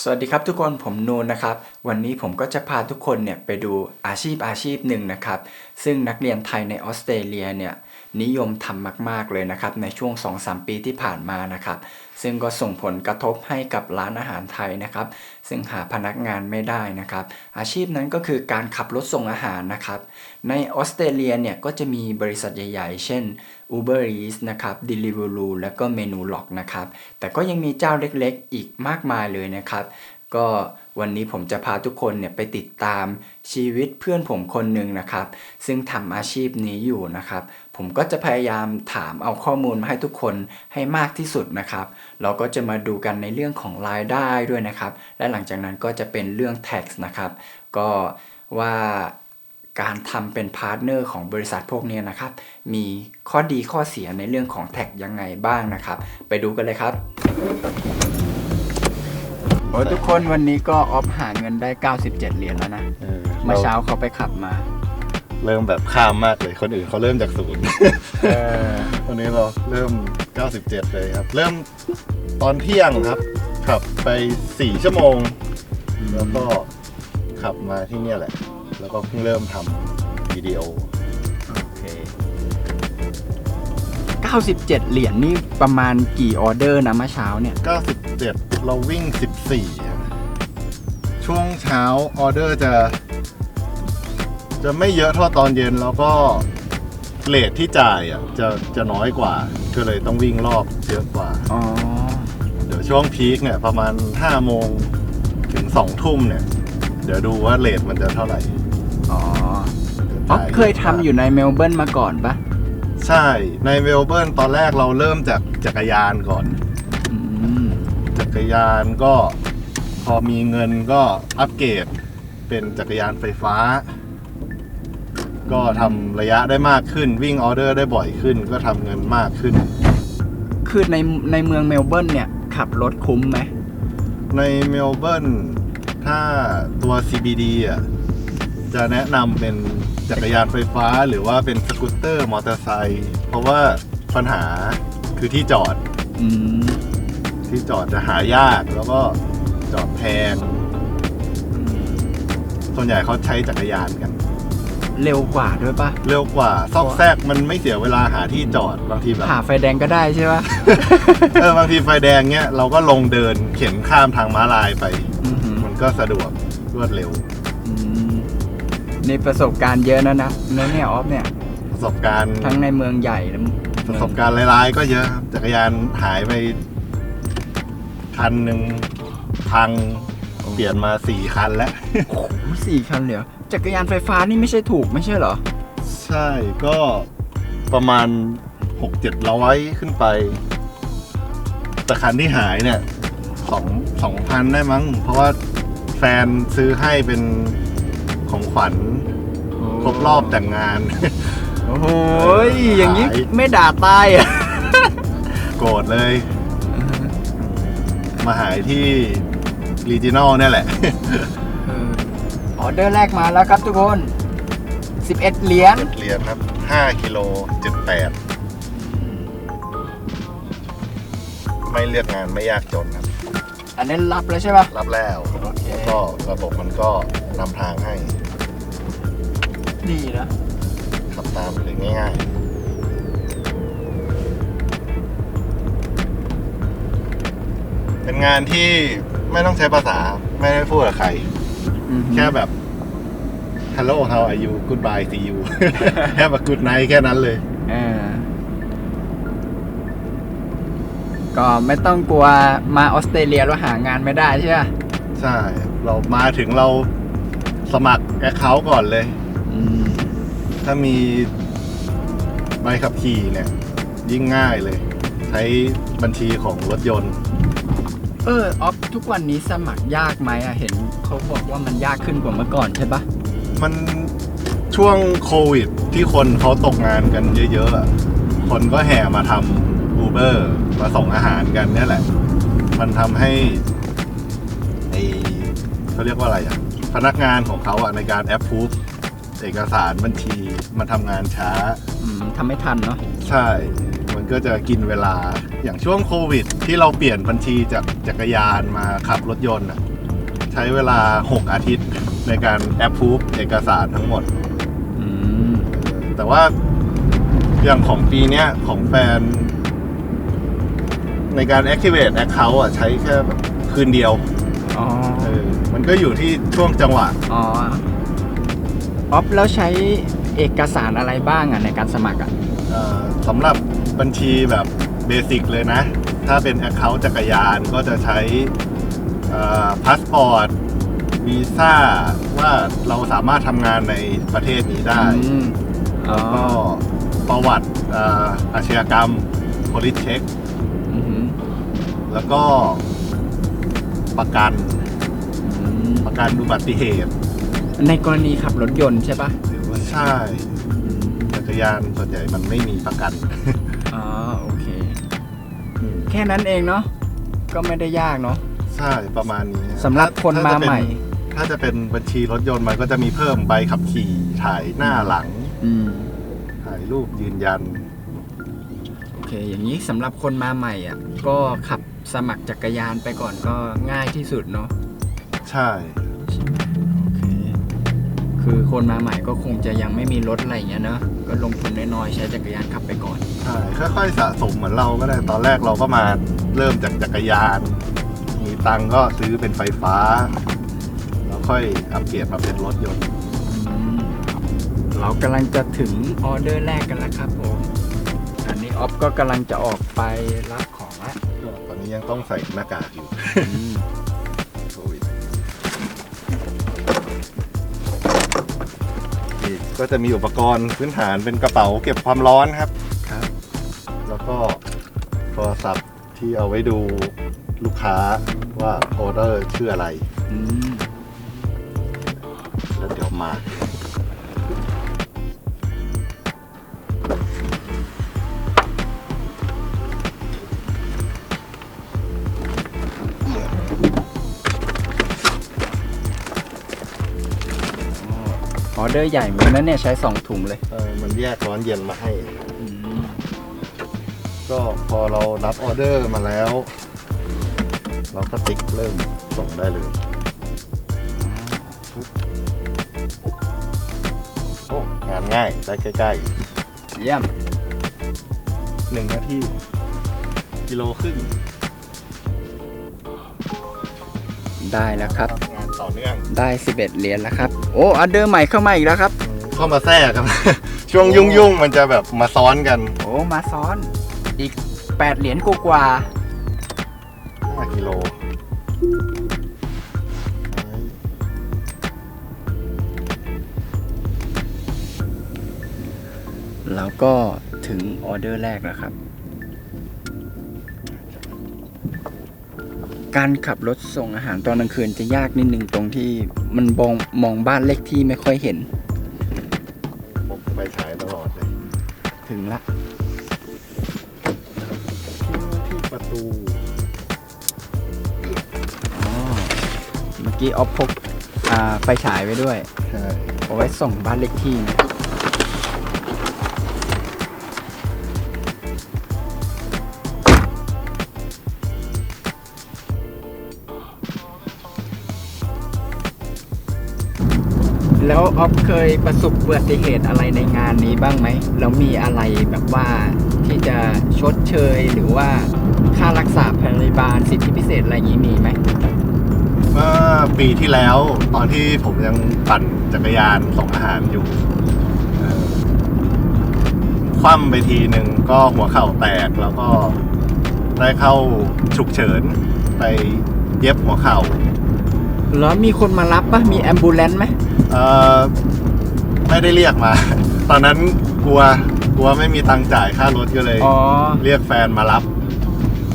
สวัสดีครับทุกคนผมนูนนะครับ วันนี้ผมก็จะพาทุกคนเนี่ยไปดูอาชีพอาชีพหนึ่งนะครับ ซึ่งนักเรียนไทยในออสเตรเลียเนี่ย นิยมทำมาก ๆ เลยนะครับ ในช่วง 2-3 ปีที่ผ่านมานะครับ ซึ่งก็ส่งผลกระทบให้กับร้านอาหารไทยนะครับ ซึ่งหาพนักงานไม่ได้นะครับ อาชีพนั้นก็คือการขับรถส่งอาหารนะครับ ในออสเตรเลียเนี่ยก็จะมีบริษัทใหญ่ ๆ เช่น Uber Eats นะครับ Deliveroo แล้วก็ Menu Log นะครับ แต่ก็ยังมีเจ้าเล็ก ๆ อีกมากมายเลยนะครับก็วันนี้ผมจะพาทุกคนเนี่ยไปติดตามชีวิตเพื่อนผมคนหนึ่งนะครับ ซึ่งทำอาชีพนี้อยู่นะครับ ผมก็จะพยายามถามเอาข้อมูลมาให้ทุกคนให้มากที่สุดนะครับ เราก็จะมาดูกันในเรื่องของรายได้ด้วยนะครับ และหลังจากนั้นก็จะเป็นเรื่อง tax นะครับ ก็ว่าการทำเป็นพาร์ทเนอร์ของบริษัทพวกเนี้ยนะครับ มีข้อดีข้อเสียในเรื่องของ tax ยังไงบ้างนะครับ ไปดูกันเลยครับโอ้ยทุกคนวันนี้ก็ออฟหาเงินได้ 97 เหรียญแล้วนะเออเมื่อเช้าเขาไปขับมา เริ่มแบบข้ามมากเลย คนอื่นเขาเริ่มจากศูนย์เออวันนี้เราเริ่ม 97 เลยครับ เริ่มตอนเที่ยงครับ ขับไป 4 ชั่วโมง แล้วก็ขับมาที่เนี่ยแหละ แล้วก็เพิ่งเริ่มทำวิดีโอ โอเค 97 เหรียญนี่ประมาณกี่ออเดอร์นะเมื่อเช้าเนี่ย 97 เราวิ่ง 14ครับช่วงเช้าออเดอร์จะ จะไม่เยอะเท่าตอนเย็นแล้วก็เลทที่จ่ายอะจะจะน้อยกว่า ก็เลยต้องวิ่งรอบเยอะกว่า อ๋อ เดี๋ยวช่วงพีคเนี่ยประมาณ5โมงถึง2ทุ่มเนี่ย เดี๋ยวดูว่าเลทมันจะเท่าไหร่อ๋ออ๋อเคยทำอยู่ในเมลเบิร์นมาก่อนปะใช่ในเมลเบิร์นตอนแรกเราเริ่มจากจักรยานก่อน อืม จักรยานก็พอมีเงินก็อัปเกรดเป็นจักรยานไฟฟ้า ก็ทำระยะได้มากขึ้น วิ่งออเดอร์ได้บ่อยขึ้น ก็ทำเงินมากขึ้น คือในในเมืองเมลเบิร์นเนี่ยขับรถคุ้มไหม ในเมลเบิร์นถ้าตัว CBD อะจะแนะนำเป็นจักรยานไฟฟ้าหรือว่าเป็นสกูตเตอร์มอเตอร์ไซค์เพราะว่าปัญหาคือที่จอดอืมที่จอดจะหายากแล้วก็จอดแพง ส่วนใหญ่เขาใช้จักรยานกัน เร็วกว่าด้วยปะเร็วกว่า ซอกแซกมันไม่เสียเวลาหาที่จอดบางทีแบบผ่าไฟแดงก็ได้ใช่ปะเออบางทีไฟแดงเนี้ยเราก็ลงเดินเข็นข้ามทางม้าลายไปอือหือมันก็สะดวกรวดเร็วอืมนี่ประสบการณ์เยอะนะนะเนื้อเนี่ยออฟเนี่ยประสบการณ์ทั้งในเมืองใหญ่และประสบการณ์ร้ายๆก็เยอะครับจักรยานหายไปคันหนึ่งพังเปลี่ยนมาสี่คันแล้วโอ้โหสี่คันเลยเหรอ จักรยานไฟฟ้านี่ไม่ใช่ถูกไม่ใช่เหรอ ใช่ก็ประมาณหกเจ็ดร้อยขึ้นไป แต่คันที่หายเนี่ยสองสองพันได้มั้ง เพราะว่าแฟนซื้อให้เป็นของขวัญครบรอบแต่งงาน โอ้โหยอย่างนี้หายไม่ด่าตายอะ โกรธเลย มาหายที่รีจินอลเนี่ยแหละ ออเดอร์แรกมาแล้วครับทุกคน 11 เหรียญเหรียญครับห้ากิโลเจ็ดแปดไม่เลือกงานไม่ยากจนครับ อันนี้รับแล้วใช่ปะรับแล้วโอเคแล้วก็ระบบมันก็นำทางให้ ดีนะขับตามเลยง่ายๆเป็นงานที่ไม่ต้องใช้ภาษาไม่ได้พูดกับใคร แค่แบบ Hello how are you Goodbye see you แค่แบบ Good night แค่นั้นเลยเออก็ไม่ต้องกลัวมาออสเตรเลียแล้วหางานไม่ได้ใช่ปะใช่ เรามาถึงเราสมัครแอคเคาท์ก่อนเลยอืมถ้ามีใบขับขี่เนี่ย ยิ่งง่ายเลย ใช้บัญชีของรถยนต์ เออออฟทุกวันนี้สมัครยากไหมอะเห็น เขาบอกว่ามันยากขึ้นกว่าเมื่อก่อนใช่ปะมันช่วงโควิดที่คนเขาตกงานกันเยอะๆอะคนก็แห่มาทำอูเบอร์มาส่งอาหารกันเนี่ยแหละ มันทำให้ไอเขาเรียกว่าอะไรอะพนักงานของเขาอะในการแอปพูฟเอกสารบัญชีมันทำงานช้า อืมทำไม่ทันเนาะใช่มันมันก็จะกินเวลาอย่างช่วงโควิด ที่เราเปลี่ยนบัญชีจากจักรยานมาขับรถยนต์อะ ใช้เวลา 6 อาทิตย์ในการแอปพูฟเอกสารทั้งหมด อืมแต่ว่าอย่างของปีเนี้ยของแฟน ในการ activate account อะใช้แค่แบบคืนเดียวอ๋อเออมันก็อยู่ที่ช่วงจังหวะ อ๋อออฟแล้วใช้เอกสารอะไรบ้างอะในการสมัครอะเอ่อสำหรับบัญชีแบบเบสิกเลยนะ ถ้าเป็น Account จักรยานก็จะใช้ พาสปอร์ตวีซ่าว่าเราสามารถทำงานในประเทศนี้ได้ อืมอ๋อก็ประวัติเอ่ออาชญากรรม police check อือหือแล้วก็ประกันอืมประกันอุบัติเหตุ ในกรณีขับรถยนต์ใช่ปะหรือว่าใช่จักรยานส่วนใหญ่มันไม่มีประกัน อ๋อโอเค แค่นั้นเองเนาะก็ไม่ได้ยากเนาะ ใช่ประมาณนี้สำหรับคนมาใหม่ ถ้าจะเป็นบัญชีรถยนต์มันก็จะมีเพิ่มใบขับขี่ถ่ายหน้าหลังอืมถ่ายรูปยืนยันโอเค อย่างนี้สำหรับคนมาใหม่อะ ก็ขับสมัครจักรยานไปก่อนก็ง่ายที่สุดเนาะใช่โอเคคือคนมาใหม่ก็คงจะยังไม่มีรถอะไรอย่างเงี้ยเนาะก็ลงทุนน้อยๆใช้จักรยานขับไปก่อนใช่ค่อยๆสะสมเหมือนเราก็ได้ตอนแรกเราก็มาเริ่มจากจักรยานมี ตังค์ก็ซื้อเป็นไฟฟ้า แล้วค่อยอัปเกรดมาเป็นรถยนต์อืมเรากำลังจะถึงออเดอร์แรกกันแล้วครับผมอันนี้ออฟก็กำลังจะออกไปรับของละตอนนี้ยังต้องใส่หน้ากากอยู่อืมโควิดนี่ก็จะมีอุปกรณ์พื้นฐานเป็นกระเป๋าเก็บความร้อนครับ ครับ แล้วก็โทรศัพท์ที่เอาไว้ดูลูกค้า ว่าออเดอร์ชื่ออะไร อืมแล้วเดี๋ยวมา ออเดอร์ใหญ่เหมือนนั้นเนี่ยใช้สองถุงเลยเออมันแยกร้อนเย็นมาให้อืมก็พอเรารับออเดอร์มาแล้ว เราก็ติ๊กเริ่มส่งได้เลยโอ้งานง่ายได้ใกล้เยี่ยมๆหนึ่งนาทีกิโลครึ่งได้แล้วครับ งานต่อเนื่อง ได้ 11 เหรียญแล้วครับ โอ้ออเดอร์ใหม่เข้ามาอีกแล้วครับ เข้ามาแทรกครับ ช่วงยุ่งๆ มันจะแบบมาซ้อนกัน โอ้ มาซ้อน อีก 8 เหรียญกว่า5 ก็ถึงออเดอร์แรกแล้วครับ การขับรถส่งอาหารตอนกลางคืนจะยากนิดนึงตรงที่มันมองมองบ้านเลขที่ไม่ค่อยเห็น ผมไปฉายตลอดเลย ถึงละที่ประตูอ๋อเมื่อกี้ออฟพกอ่าไฟฉายไว้ด้วยใช่เอาไว้ส่องบ้านเลขที่นะ ออฟเคยประสบอุบัติเหตุอะไรในงานนี้บ้างไหมแล้วมีอะไรแบบว่าที่จะชดเชยหรือว่าค่ารักษาพยาบาลสิทธิพิเศษอะไรอย่างนี้มีไหมเมื่อปีที่แล้วตอนที่ผมยังปั่นจักรยานส่งอาหารอยู่เอ่อคว่ำไปทีหนึ่งก็หัวเข่าแตกแล้วก็ได้เข้าฉุกเฉินไปเย็บหัวเข่า แล้วมีคนมารับปะมีแอมบูเลนไหมเอ่อไม่ได้เรียกมา ตอนนั้นกลัวกลัวไม่มีตังค์จ่ายค่ารถก็เลย อ๋อ เรียกแฟนมารับ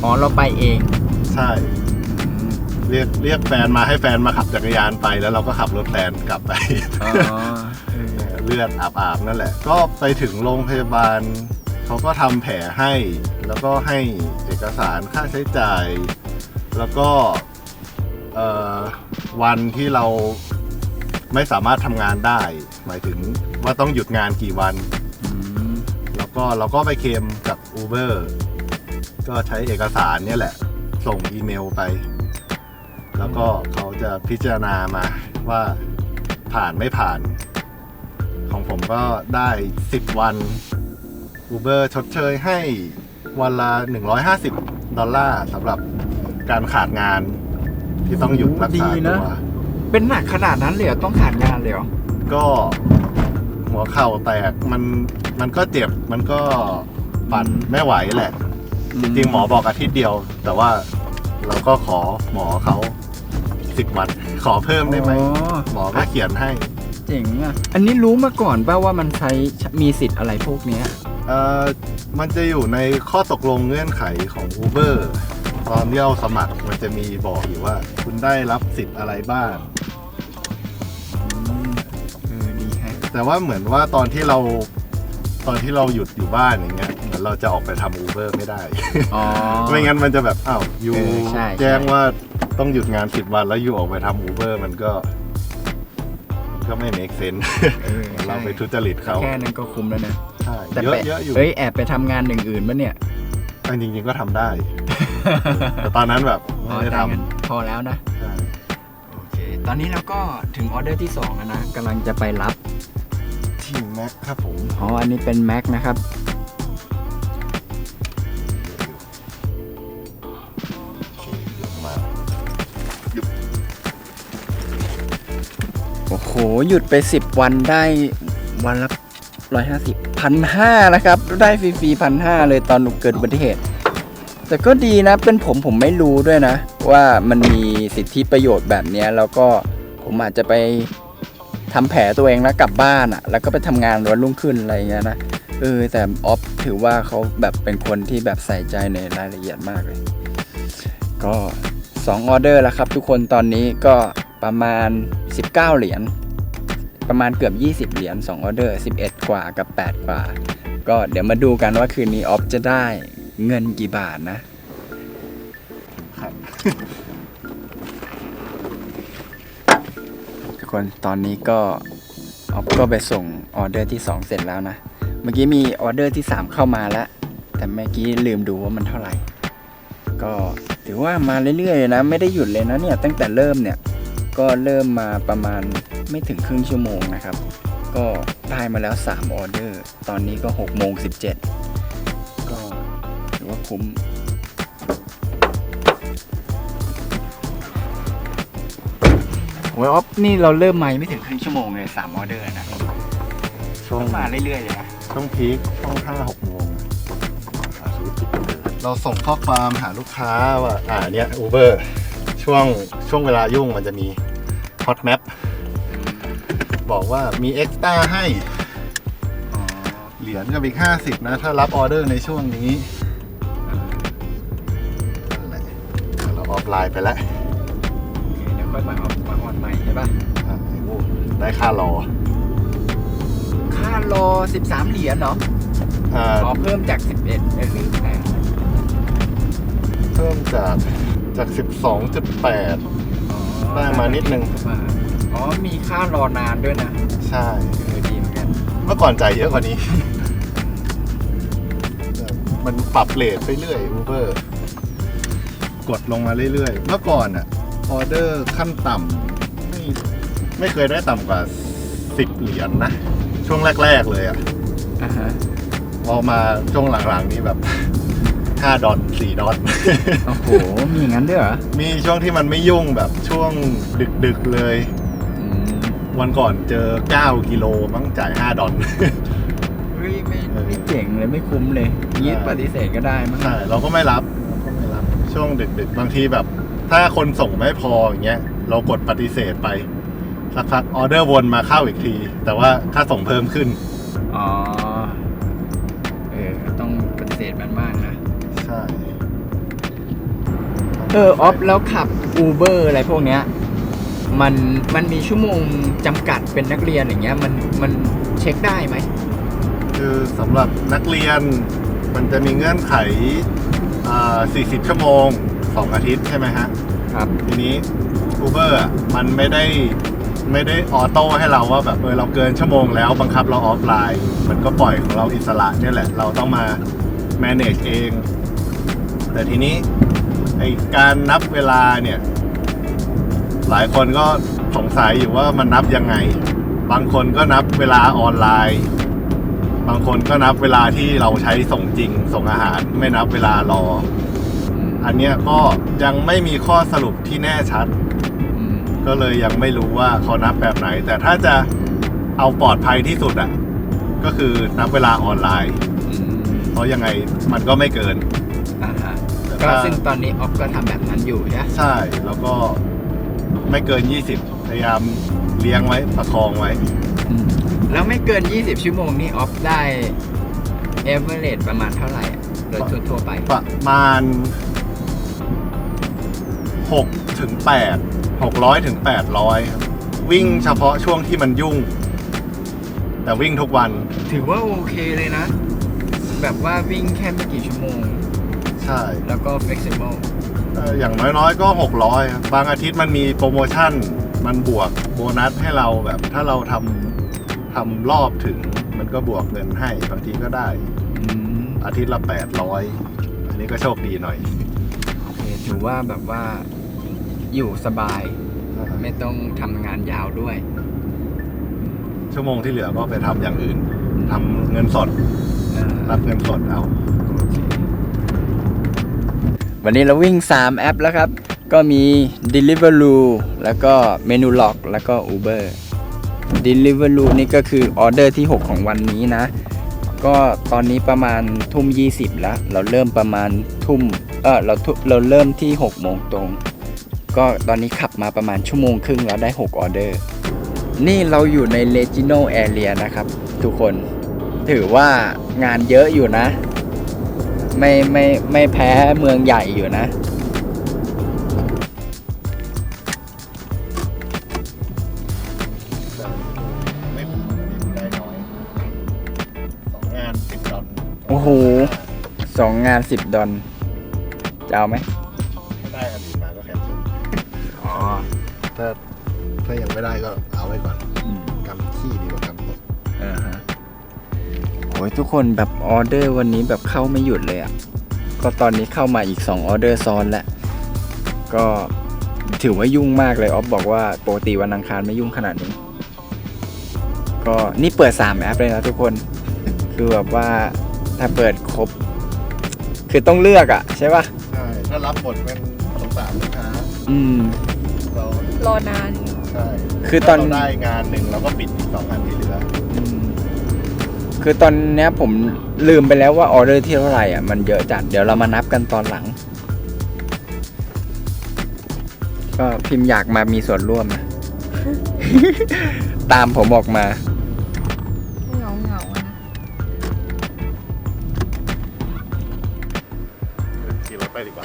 อ๋อ เราไปเอง ใช่ เรียกเรียกแฟนมาให้แฟนมาขับจักรยานไปแล้วเราก็ขับรถแฟนกลับไป อ๋อ เลือดอาบๆนั่นแหละ ก็ไปถึงโรงพยาบาล เขาก็ทำแผลให้ แล้วก็ให้เอกสารค่าใช้จ่าย แล้วก็ เอ่อ วันที่เราไม่สามารถทำงานได้ หมายถึงว่าต้องหยุดงานกี่วันอืมแล้วก็ก็เราก็ไปเคลมกับ Uber ก็ใช้เอกสารเนี่ยแหละ ส่งอีเมลไป แล้วก็เขาจะพิจารณามาว่าผ่านไม่ผ่าน ของผมก็ได้ 10 วัน Uber ชดเชยให้วันละ 150 ดอลลาร์สำหรับการขาดงาน ที่ต้องหยุดรักษาดีตันะ วเป็นหนักขนาดนั้นเลยเหรอต้องขาดงานเลยเหรอก็หัวเข่าแตกมันมันก็เจ็บมันก็ปั่นไม่ไหวแหละ จริงๆหมอบอกอาทิตย์เดียว แต่ว่าเราก็ขอหมอเขาสิบวัน ขอเพิ่มได้ไหม อ๋อหมอก็เขียนให้ เจ๋งอะ อันนี้รู้มาก่อนป่าว่ามันใช้มีสิทธิ์อะไรพวกเนี้ย เอ่อมันจะอยู่ในข้อตกลงเงื่อนไขของ Uber ตอนที่เราสมัครมันจะมีบอกอยู่ว่า คุณได้รับสิทธิ์อะไรบ้างเออดีแฮะแต่ว่าเหมือนว่าตอนที่เราตอนที่เราหยุดอยู่บ้านอย่างเงี้ยเหมือนเราจะออกไปทำ Uber ไม่ได้ อ๋อ ไม่งั้นมันจะแบบอ้าวยูเออใช่แจ้งว่าต้องหยุดงานสิบวันแล้วยูออกไปทำ Uber มันก็มันก็ไม่ make sense เออเราไปทุจริตเขาแค่นั้นก็คุ้มแล้วนะใช่แต่เยอะไปเยอะอยู่เอ้ยแอบไปทำงานหนึ่งอื่นปะเนี่ยแต่จริงๆก็ทำได้ แต่ตอนนั้นแบบไม่ได้อ๋องั้นทำพอแล้วนะ ใช่โอเค ตอนนี้เราก็ถึงออเดอร์ที่2แล้วนะกำลังจะไปรับทีมแม็กครับผมอ๋ออันนี้เป็นแม็กนะครับโอเคยกมาโอ้โห หยุดไป 10 วันได้วันละร้อยห้าสิบพันห้านะครับ ได้ฟรีๆพันห้าเลยตอนเกิดอุบัติเหตุ แต่ก็ดีนะเป็นผมผมไม่รู้ด้วยนะ ว่ามันมีสิทธิประโยชน์แบบนี้แล้วก็ผมอาจจะไปทำแผลตัวเองแล้วกลับบ้านอะ่ะ แล้วก็ไปทำงานวันรุ่งขึ้นอะไรอย่างเงี้ยนะเออแต่ออฟถือว่าเขาแบบเป็นคนที่แบบใส่ใจในรายละเอียดมากเลย ก็2ออเดอร์แล้วครับ ทุกคนตอนนี้ก็ประมาณ 19 เหรียญประมาณเกือบ 20 เหรียญ2ออเดอร์ 11 กว่ากับ 8 กว่า ก็เดี๋ยวมาดูกันว่าคืนนี้ออฟจะได้ เงินกี่บาทนะ ครับทุกคนตอนนี้ก็ออฟก็ไปส่งออเดอร์ที่ 2 เสร็จแล้วนะ เมื่อกี้มีออเดอร์ที่ 3 เข้ามาแล้ว แต่เมื่อกี้ลืมดูว่ามันเท่าไหร่ ก็ถือว่ามาเรื่อยๆเลยนะ ไม่ได้หยุดเลยนะเนี่ยตั้งแต่เริ่มเนี่ย ก็เริ่มมาประมาณไม่ถึงครึ่งชั่วโมงนะครับ ก็ได้มาแล้ว 3 ออเดอร์ ตอนนี้ก็6โมง17ก็ ถือว่าคุ้มโอ้ยออฟนี่เราเริ่มมายังไม่ถึงครึ่งชั่วโมงเลย3ออเดอร์นะช่วงมาเรื่อยๆเลยนะช่วงพีคช่วงห้าหกโมงหาซื้อติดเลยเราส่งข้อความหาลูกค้าว่า อ่าเนี้ย Uber ช่วงช่วงเวลายุ่งมันจะมี Hot Map บอกว่ามีเอ็กซ์ต้าให้อ๋อเหรียญกับอีก 50 นะ ถ้ารับออเดอร์ในช่วงนี้นั่น เดี๋ยวเราออฟไลน์ไปแล้วโอเคเดี๋ยวค่อยมาออกมาออนใหม่ใช่ปะอ่าโอ้ได้ค่ารอค่ารอ13 เหรียญเนาะอ่าอ๋อเพิ่มจาก 11เออหรือแปดเพิ่มจากจาก 12.8อ๋อได้มานิดนึงอ๋อมีค่ารอนานด้วยนะใช่ เออดีเหมือนกันเมื่อก่อนจ่ายเยอะกว่านี้ มันปรับเลทไปเรื่อย Uber กดลงมาเรื่อยๆ เมื่อก่อนอะออเดอร์ขั้นต่ำไม่ไม่เคยได้ต่ำกว่า 10 เหรียญนะช่วงแรก ๆ เลยอะอ่าฮะพอมาช่วงหลังๆนี้แบบ 5 ดอท4ดอทโอ้โห มีอย่างนั้นด้วยเหรอมีช่วงที่มันไม่ยุ่งแบบช่วงดึกๆเลย อืมวันก่อนเจอ 9 กิโลมั้งจ่าย 5 ดอล เฮ้ยไม่ไม่เจ๋งเลยไม่คุ้มเลยยี่ใช่ปฏิเสธก็ได้มั้งใช่เราก็ไม่รับเราก็ไม่รับ ช่วงดึกๆ บางทีแบบ ถ้าคนส่งไม่พออย่างเงี้ยเรากดปฏิเสธไป สักพักออเดอร์วนมาเข้าอีกที แต่ว่าค่าส่งเพิ่มขึ้น อ๋อ เออ ต้องปฏิเสธมันมากนะ ใช่เออ ออฟ แล้วขับ Uber อะไรพวกเนี้ย มัน มันมีชั่วโมงจำกัดเป็นนักเรียนอย่างเงี้ย มัน มันเช็คได้ไหม คือสำหรับนักเรียนมันจะมีเงื่อนไขอ่า 40 ชั่วโมง 2 อาทิตย์ใช่ไหมฮะ ครับ ทีนี้ Uber อะมันไม่ได้ไม่ได้ออโต้ให้เราว่าแบบเออเราเกินชั่วโมงแล้วบังคับเราออฟไลน์ มันก็ปล่อยของเราอิสระเนี่ยแหละ เราต้องมา manage เอง แต่ทีนี้ไอการนับเวลาเนี่ย หลายคนก็สงสัยอยู่ว่ามันนับยังไง บางคนก็นับเวลาออนไลน์ บางคนก็นับเวลาที่เราใช้ส่งจริง ส่งอาหารไม่นับเวลารอ อันเนี้ยก็ยังไม่มีข้อสรุปที่แน่ชัดอืมก็เลยยังไม่รู้ว่าเขานับแบบไหน แต่ถ้าจะเอาปลอดภัยที่สุดอะ ก็คือนับเวลาออนไลน์อืมเพราะยังไงมันก็ไม่เกินอ่าฮะแต่ก็ถ้าซึ่งตอนนี้ออฟก็ทำแบบนั้นอยู่ใช่ไหมใช่ แล้วก็ไม่เกิน 20 พยายามเลี้ยงไว้ประคองไว้อืม แล้วไม่เกิน 20 ชั่วโมงนี่ออฟได้เอเวอเรสประมาณเท่าไหร่อะโดยทั่วๆไป ประมาณ6ถึง8 600ถึง800ครับวิ่งเฉพาะช่วงที่มันยุ่ง แต่วิ่งทุกวันถือว่าโอเคเลยนะ แบบว่าวิ่งแค่ไม่กี่ชั่วโมง ใช่แล้วก็ flexible เอ่ออย่างน้อยๆก็ 600ครับบางอาทิตย์มันมีโปรโมชั่น มันบวกโบนัสให้เราแบบ ถ้าเราทำ ทำรอบถึงมันก็บวกเงินให้บางทีก็ได้อืมอาทิตย์ละ800อันนี้ก็โชคดีหน่อย โอเคถือว่าแบบว่าอยู่สบาย ไม่ต้องทำงานยาวด้วย ชั่วโมงที่เหลือก็ไปทำอย่างอื่นทำเงินสดเออรับเงินสดเอา วันนี้เราวิ่ง 3 แอปแล้วครับ ก็มี Deliveroo แล้วก็ Menulog แล้วก็ Uber Deliveroo นี่ก็คือออเดอร์ที่ 6 ของวันนี้นะ ก็ตอนนี้ประมาณทุ่ม 20 แล้ว เราเริ่มประมาณทุ่มเออเราทุเราเริ่มที่ 6 โมงตรง ก็ตอนนี้ขับมาประมาณชั่วโมงครึ่งแล้วได้ 6 ออเดอร์ นี่เราอยู่ใน Regional Area นะครับ ทุกคนถือว่างานเยอะอยู่นะ ไม่ไม่ไม่แพ้เมืองใหญ่อยู่นะ สองงานสิบดอลจะเอาไหมถ้าได้อันอื่นมาก็แคนเซิลอ๋อถ้าถ้ายังไม่ได้ก็เอาไว้ก่อนกำขี้ดีกว่ากำตกอ่าฮะโอ้ยทุกคนแบบออเดอร์วันนี้แบบเข้าไม่หยุดเลยอะ่ะ ก็ตอนนี้เข้ามาอีก2ออเดอร์ซ้อนแล้ว ก็ถือว่ายุ่งมากเลยออฟบอกว่าปกติวันอังคารไม่ยุ่งขนาดนี้ ก็นี่เปิด 3 แอปเลยนะทุกคน คือแบบว่าถ้าเปิดครบ คือต้องเลือกอะ่ะใช่ปะใช่ถ้ารับบทเป็นสงสารลูกค้าอืม เรารอนาน ใช่คือตอน ถ้าเราได้งานหนึ่งเราก็ปิดอีกสองงานที่เหลืออืมคือตอนเนี้ยผมลืมไปแล้วว่าออเดอร์ที่เท่าไหร่อะมันเยอะจัดเดี๋ยวเรามานับกันตอนหลัง ก็พิมพ์อยากมามีส่วนร่วมนะ ตามผมออกมา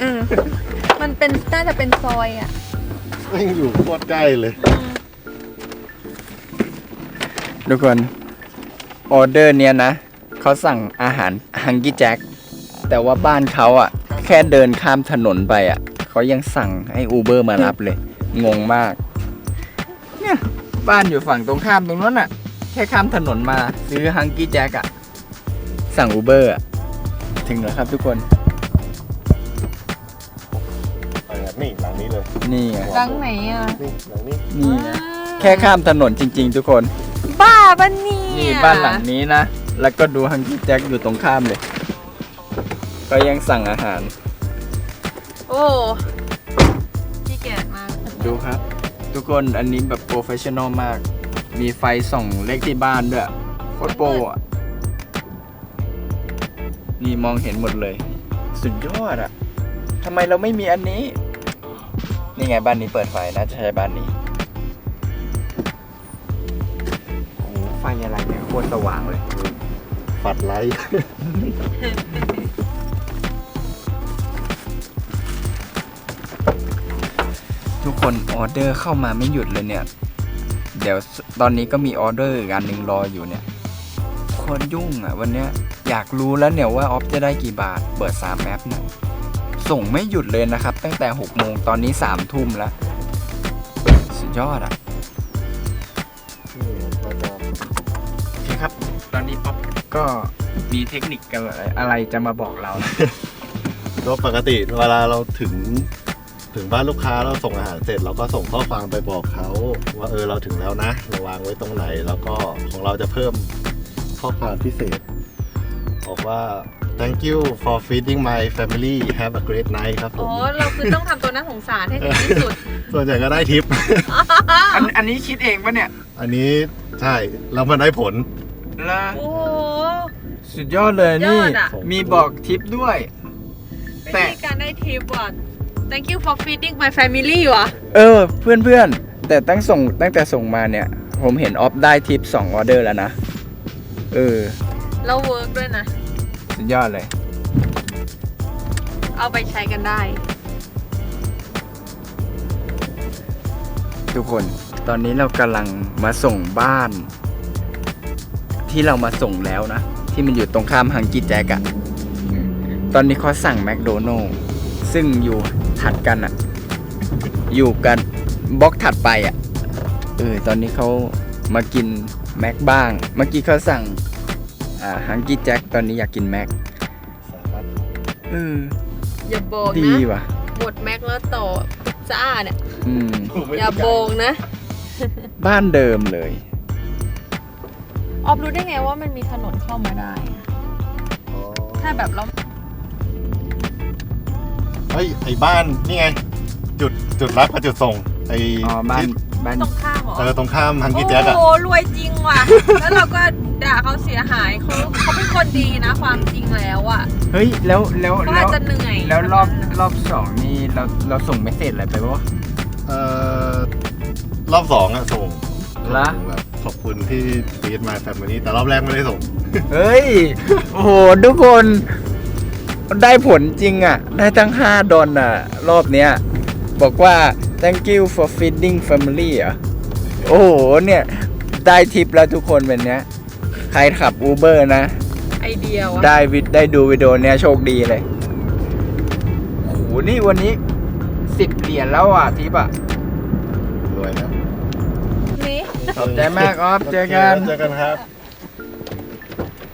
เออ มันเป็นน่าจะเป็นซอยอะยังอยู่โคตรใกล้เลย ทุกคนออเดอร์เนี้ยนะเขาสั่งอาหารฮังกี้แจ็คแต่ว่าบ้านเขาอะแค่เดินข้ามถนนไปอะเขายังสั่งให้อูเบอร์มารับเลย งงมาก เนี่ยบ้านอยู่ฝั่งตรงข้ามตรงนั้นอะแค่ข้ามถนนมาซื้อฮังกี้แจ็คอะสั่งอูเบอร์อะถึงแล้วครับทุกคน นี่หลังนี้เลย นี่ไงรังไหนอะ นี่หลังนี้นี่ไงแค่ข้ามถนนจริง ๆ ทุกคน บ้าปะเนี่ยนี่บ้านหลังนี้นะ แล้วก็ดูฮังกี้แจ็คอยู่ตรงข้ามเลย ก็ยังสั่งอาหาร โอ้พี่เกียจมากดูครับ ทุกคนอันนี้แบบโปรเฟชชั่นอลมาก มีไฟส่องเลขที่บ้านด้วย โคตรโปรอะ นี่มองเห็นหมดเลย สุดยอดอะทำไมเราไม่มีอันนี้ นี่ไงบ้านนี้เปิดไฟน่าจะใช้บ้านนี้โอ้โหไฟอะไรเนี่ยโคตรสว่างเลยฝัดไลท์ ทุกคนออเดอร์เข้ามาไม่หยุดเลยเนี่ย เดี๋ยวตอนนี้ก็มีออเดอร์อีกอันหนึ่งรออยู่เนี่ยโคนยุ่งอะ วันเนี้ยอยากรู้แล้วเนี่ยว่าออฟจะได้กี่บาท เปิด3แอปเนี่ย ส่งไม่หยุดเลยนะครับ ตั้งแต่6โมงตอนนี้3ทุ่มแล้ว สุดยอดอะโอเคครับ ตอนนี้ป๊อปก็มีเทคนิคอะไรอะไรจะมาบอกเรา ก็ปกติเวลาเราถึงถึงบ้านลูกค้าเราส่งอาหารเสร็จเราก็ส่งข้อความไปบอกเขาว่าเออเราถึงแล้วนะเราวางไว้ตรงไหน แล้วก็ของเราจะเพิ่มข้อความพิเศษ บอกว่า thank you for feeding my family have a great night ครับผอ๋อมเราคือต้องทำตัวน่าสงสารให้ถึงที่สุด ส่วนใหญ่ก็ได้ทิป อันอันนี้คิดเองปะเนี่ยอันนี้ใช่แล้วมันได้ผล ละโอ้โห สุดยอดเลยนี่ ยอดอะ มีบอกทิปด้วยวิแต่ธีการได้ทิปว่ะ thank you for feeding my family ว่ะ เออ เพื่อนเพื่อนๆแต่ตั้งส่งตั้งแต่ส่งมาเนี่ย ผมเห็นออฟได้ทิป2ออเดอร์แล้วนะ เออแล้วเวิร์กด้วยนะ สุดยอดเลย เอาไปใช้กันได้ ทุกคน ตอนนี้เรากำลังมาส่งบ้าน ที่เรามาส่งแล้วนะ ที่มันอยู่ตรงข้ามฮังกี้แจ็กอะอืมตอนนี้เขาสั่งแมคโดนัลล์ซึ่งอยู่ถัดกันอะอยู่กันบล็อกถัดไปอะเออตอนนี้เขามากินแม็กบ้าง เมื่อกี้เขาสั่ง อ่าฮังกี้แจ็คตอนนี้อยากกินแม็กเอออย่าโบงดีนะว่ะ หมดแม็กแล้วต่อพิซซ่าเนี่ยอืม อย่าโบงนะบ้านเดิมเลย ออฟรู้ได้ไงว่ามันมีถนนเข้ามาได้ ถ้าแบบเราเฮ้ยไอ้บ้านนี่ไง จุดจุดรับกับจุดส่งไอ้อ๋อบ้าน ที่ บ้านตรงข้ามเหรอเออตรงข้ามฮังกี้แจ็คอะโอ้โหรวยจริงว่ะ แล้วเราก็ด่าเขาเสียหายเขาเขาเป็นคนดีนะ ความจริงแล้วอะเฮ้ยแล้วแล้วเขาแล้อาจวจะเหนื่อยแล้วรอบรอบสองนี่เราเราส่งเมสเซจอะไรไปวะ เอ่อรอบสองอะส่งละ ส่งแบบขอบคุณที่ฟีดมาแฟมิลี่แต่รอบแรกไม่ได้ส่ง เฮ้ย โอ้โห ทุกคน ได้ผลจริงอะ ได้ตั้ง5ดอลอะ รอบเนี้ย บอกว่า thank you for feeding family อะโอ้โหเนี่ย ได้ทิปแล้วทุกคนเป็นเนี้ย ใครขับ Uber นะ ไอเดียวะได้วิดได้ดูวิดีโอเนี้ยโชคดีเลยโอ้โหนี่วันนี้สิบเหรียญแล้วอะทิปอะรวยนะนี่ขอบใจมากออฟเจอกัน เจอกันครับ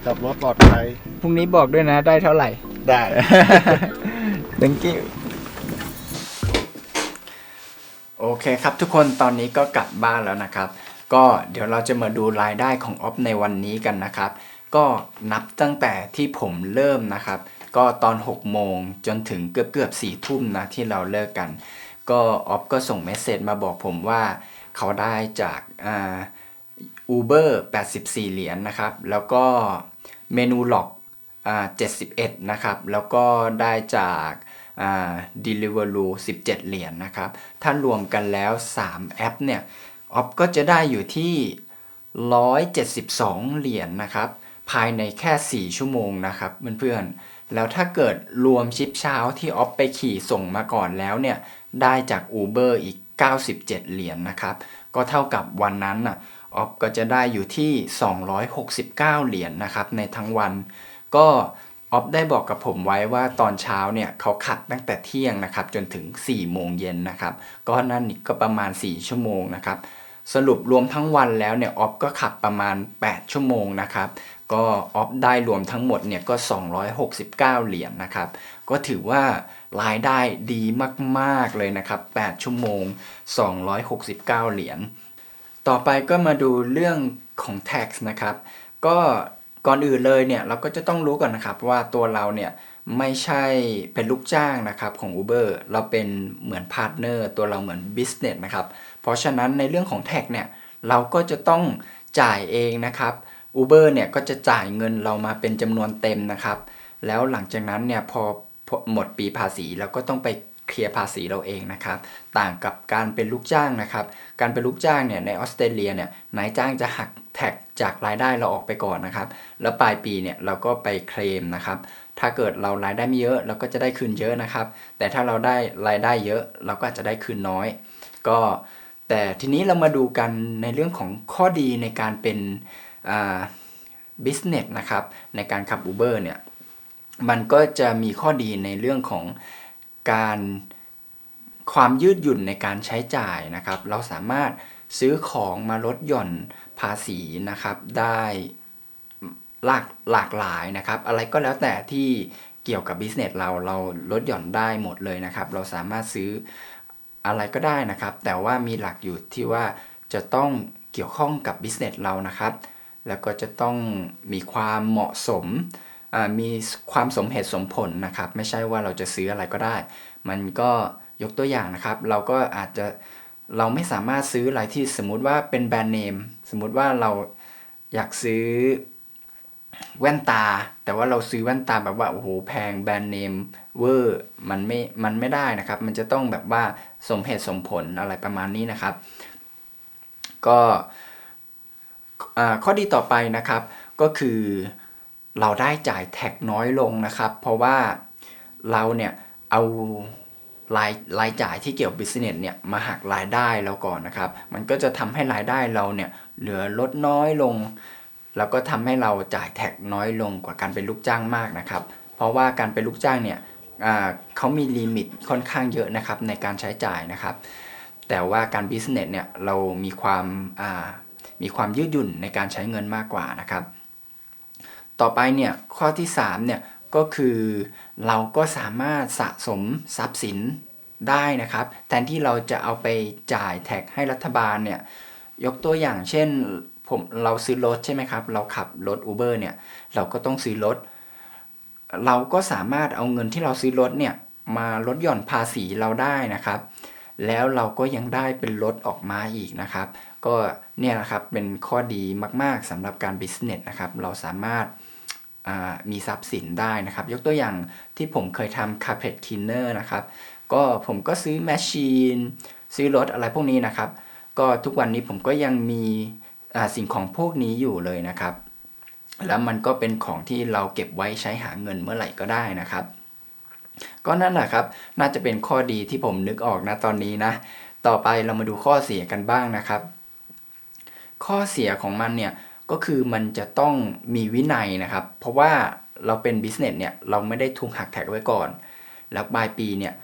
ขับรถปลอดภัย พรุ่งนี้บอกด้วยนะได้เท่าไหร่ ได้ thank you โอเคครับทุกคนตอนนี้ก็กลับบ้านแล้วนะครับ ก็เดี๋ยวเราจะมาดูรายได้ของออฟในวันนี้กันนะครับ ก็นับตั้งแต่ที่ผมเริ่มนะครับ ก็ตอน 6 โมงจนถึงเกือบเกือบสี่ทุ่มนะที่เราเลิกกัน ก็ออฟก็ส่งเมสเซจมาบอกผมว่าเขาได้จากอ่า Uber 84 เหรียญนะครับ แล้วก็เมนูหลอกอ่า71 นะครับ แล้วก็ได้จาก Deliveroo 17 เหรียญนะครับ ถ้ารวมกันแล้ว 3 แอปเนี่ยออฟก็จะได้อยู่ที่ 172 เหรียญนะครับ ภายในแค่ 4 ชั่วโมงนะครับเพื่อนๆ แล้วถ้าเกิดรวมชิปเช้าที่ออฟไปขี่ส่งมาก่อนแล้วเนี่ย ได้จาก Uber อีก 97 เหรียญนะครับ ก็เท่ากับวันนั้นน่ะออฟก็จะได้อยู่ที่ 269 เหรียญนะครับในทั้งวัน ก็ ออฟได้บอกกับผมไว้ว่าตอนเช้าเนี่ยเขาขับตั้งแต่เที่ยงนะครับจนถึง 4 โมงเย็นนะครับก็นั่นก็ประมาณ 4 ชั่วโมงนะครับสรุปรวมทั้งวันแล้วเนี่ยออฟก็ขับประมาณ 8 ชั่วโมงนะครับก็ออฟได้รวมทั้งหมดเนี่ยก็ 269 เหรียญนะครับก็ถือว่ารายได้ดีมากๆเลยนะครับ 8 ชั่วโมง 269 เหรียญต่อไปก็มาดูเรื่องของ tax นะครับก็ ก่อนอื่นเลยเนี่ยเราก็จะต้องรู้ก่อนนะครับว่าตัวเราเนี่ยไม่ใช่เป็นลูกจ้างนะครับของ Uber เราเป็นเหมือนพาร์ทเนอร์ตัวเราเหมือน business นะครับเพราะฉะนั้นในเรื่องของ tax เนี่ยเราก็จะต้องจ่ายเองนะครับ Uber เนี่ยก็จะจ่ายเงินเรามาเป็นจำนวนเต็มนะครับ แล้วหลังจากนั้นเนี่ยพอพอหมดปีภาษีเราก็ต้องไปเคลียร์ภาษีเราเองนะครับ ต่างกับการเป็นลูกจ้างนะครับ การเป็นลูกจ้างเนี่ยในออสเตรเลียเนี่ยนายจ้างจะหัก แท็กจากรายได้เราออกไปก่อนนะครับ แล้วปลายปีเนี่ยเราก็ไปเคลมนะครับ ถ้าเกิดเรารายได้ไม่เยอะเราก็จะได้คืนเยอะนะครับ แต่ถ้าเราได้รายได้เยอะเราก็อาจจะได้คืนน้อย ก็แต่ทีนี้เรามาดูกันในเรื่องของข้อดีในการเป็นอ่า business นะครับในการขับ Uber เนี่ยมันก็จะมีข้อดีในเรื่องของการความยืดหยุ่นในการใช้จ่ายนะครับ เราสามารถ ซื้อของมาลดหย่อนภาษีนะครับ ได้หลากหลากหลายนะครับ อะไรก็แล้วแต่ที่เกี่ยวกับบิสเนสเราเราลดหย่อนได้หมดเลยนะครับ เราสามารถซื้ออะไรก็ได้นะครับ แต่ว่ามีหลักอยู่ที่ว่าจะต้องเกี่ยวข้องกับบิสเนสเรานะครับ แล้วก็จะต้องมีความเหมาะสมมีความสมเหตุสมผลนะครับ ไม่ใช่ว่าเราจะซื้ออะไรก็ได้ มันก็ยกตัวอย่างนะครับ เราก็อาจจะ เราไม่สามารถซื้ออะไรที่สมมุติว่าเป็นแบรนด์เนมสมมุติว่าเราอยากซื้อแว่นตา แต่ว่าเราซื้อแว่นตาแบบว่าโอ้โหแพงแบรนด์เนมเวอร์มันไม่มันไม่ได้นะครับ มันจะต้องแบบว่าสมเหตุสมผลอะไรประมาณนี้นะครับ ก็ข้อดีต่อไปนะครับก็คือเราได้จ่ายแท็กน้อยลงนะครับ เพราะว่าเราเนี่ยเอา รายรายจ่ายที่เกี่ยวกับบิสเนสเนี่ยมาหักรายได้เราก่อนนะครับ มันก็จะทำให้รายได้เราเนี่ยเหลือลดน้อยลง แล้วก็ทำให้เราจ่ายแท็กน้อยลงกว่าการเป็นลูกจ้างมากนะครับ เพราะว่าการเป็นลูกจ้างเนี่ยเขามีลิมิตค่อนข้างเยอะนะครับในการใช้จ่ายนะครับ แต่ว่าการบิสเนสเนี่ยเรามีความามีความยืดหยุ่นในการใช้เงินมากกว่านะครับ ต่อไปเนี่ยข้อที่3เนี่ย ก็คือเราก็สามารถสะสมทรัพย์สินได้นะครับ แทนที่เราจะเอาไปจ่ายแท็กให้รัฐบาลเนี่ยยกตัวอย่างเช่นผมเราซื้อรถใช่ไหมครับ เราขับรถ Uber เนี่ยเราก็ต้องซื้อรถ เราก็สามารถเอาเงินที่เราซื้อรถเนี่ยมาลดหย่อนภาษีเราได้นะครับ แล้วเราก็ยังได้เป็นรถออกมาอีกนะครับ ก็เนี่ยนะครับเป็นข้อดีมาก ๆสำหรับการบิสเนสนะครับ เราสามารถ มีทรัพย์สินได้นะครับ ยกตัวอย่างที่ผมเคยทำ carpet cleaner นะครับ ก็ผมก็ซื้อแมชชีนซื้อรถอะไรพวกนี้นะครับ ก็ทุกวันนี้ผมก็ยังมีสิ่งของพวกนี้อยู่เลยนะครับ แล้วมันก็เป็นของที่เราเก็บไว้ใช้หาเงินเมื่อไหร่ก็ได้นะครับ ก็นั่นแหละครับ น่าจะเป็นข้อดีที่ผมนึกออกนะตอนนี้นะ ต่อไปเรามาดูข้อเสียกันบ้างนะครับ ข้อเสียของมันเนี่ย ก็คือมันจะต้องมีวินัยนะครับ เพราะว่าเราเป็นบิสเนสเนี่ยเราไม่ได้ทุงหักแท็กไว้ก่อน แล้วปลายปีเนี่ย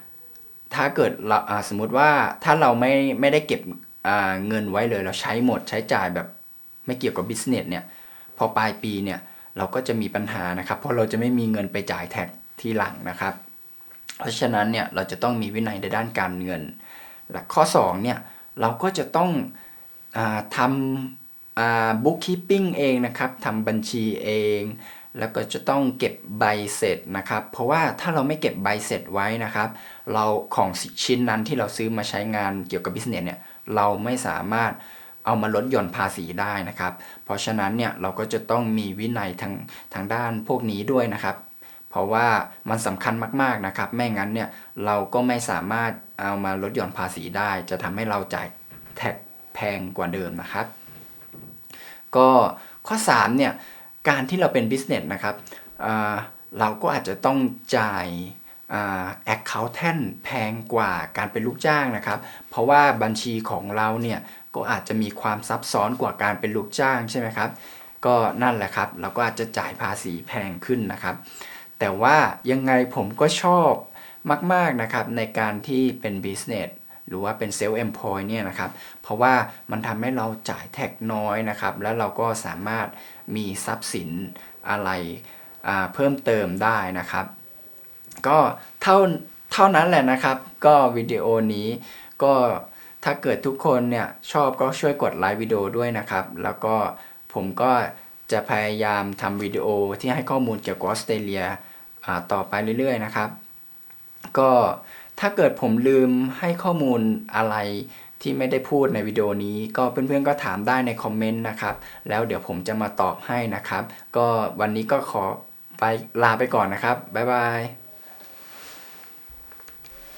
ถ้าเกิดเราสมมุติว่าถ้าเราไม่ไม่ได้เก็บเงินไว้เลยเราใช้หมดใช้จ่ายแบบไม่เกี่ยวกับบิสเนสเนี่ยพอปลายปีเนี่ยเราก็จะมีปัญหานะครับ เพราะเราจะไม่มีเงินไปจ่ายแท็กทีหลังนะครับ เพราะฉะนั้นเนี่ยเราจะต้องมีวินัยในด้านการเงินและข้อ2เนี่ยเราก็จะต้องอทำ อ่า bookkeeping เองนะครับทำบัญชีเอง แล้วก็จะต้องเก็บใบเสร็จนะครับ เพราะว่าถ้าเราไม่เก็บใบเสร็จไว้นะครับ เราของชิ้นนั้นที่เราซื้อมาใช้งานเกี่ยวกับบิสเนสเนี่ยเราไม่สามารถเอามาลดหย่อนภาษีได้นะครับ เพราะฉะนั้นเนี่ยเราก็จะต้องมีวินัยทางทางด้านพวกนี้ด้วยนะครับ เพราะว่ามันสำคัญมากๆนะครับ ไม่งั้นเนี่ยเราก็ไม่สามารถเอามาลดหย่อนภาษีได้ จะทำให้เราจ่ายแท็กแพงกว่าเดิมนะครับ ก็ข้อ3เนี่ยการที่เราเป็นบิสเนสนะครับเราก็อาจจะต้องจ่ายแอคเคาท์แทนแพงกว่าการเป็นลูกจ้างนะครับ เพราะว่าบัญชีของเราเนี่ยก็อาจจะมีความซับซ้อนกว่าการเป็นลูกจ้างใช่ไหมครับก็นั่นแหละครับ เราก็อาจจะจ่ายภาษีแพงขึ้นนะครับ แต่ว่ายังไงผมก็ชอบมาก ๆนะครับในการที่เป็น business หรือว่าเป็น self employ เนี่ยนะครับ เพราะว่ามันทำให้เราจ่ายแท็กน้อยนะครับ แล้วเราก็สามารถมีทรัพย์สินอะไรเพิ่มเติมได้นะครับ ก็เท่าเท่านั้นแหละนะครับ ก็วิดีโอนี้ก็ถ้าเกิดทุกคนเนี่ยชอบก็ช่วยกดไลค์วิดีโอด้วยนะครับ แล้วก็ผมก็จะพยายามทำวิดีโอที่ให้ข้อมูลเกี่ยวกับออสเตรเลียต่อไปเรื่อยๆนะครับ ก็ ถ้าเกิดผมลืมให้ข้อมูลอะไรที่ไม่ได้พูดในวิดีโอนี้ ก็เพื่อนๆก็ถามได้ในคอมเมนต์นะครับ แล้วเดี๋ยวผมจะมาตอบให้นะครับ ก็วันนี้ก็ขอไปลาไปก่อนนะครับ บ๊ายบาย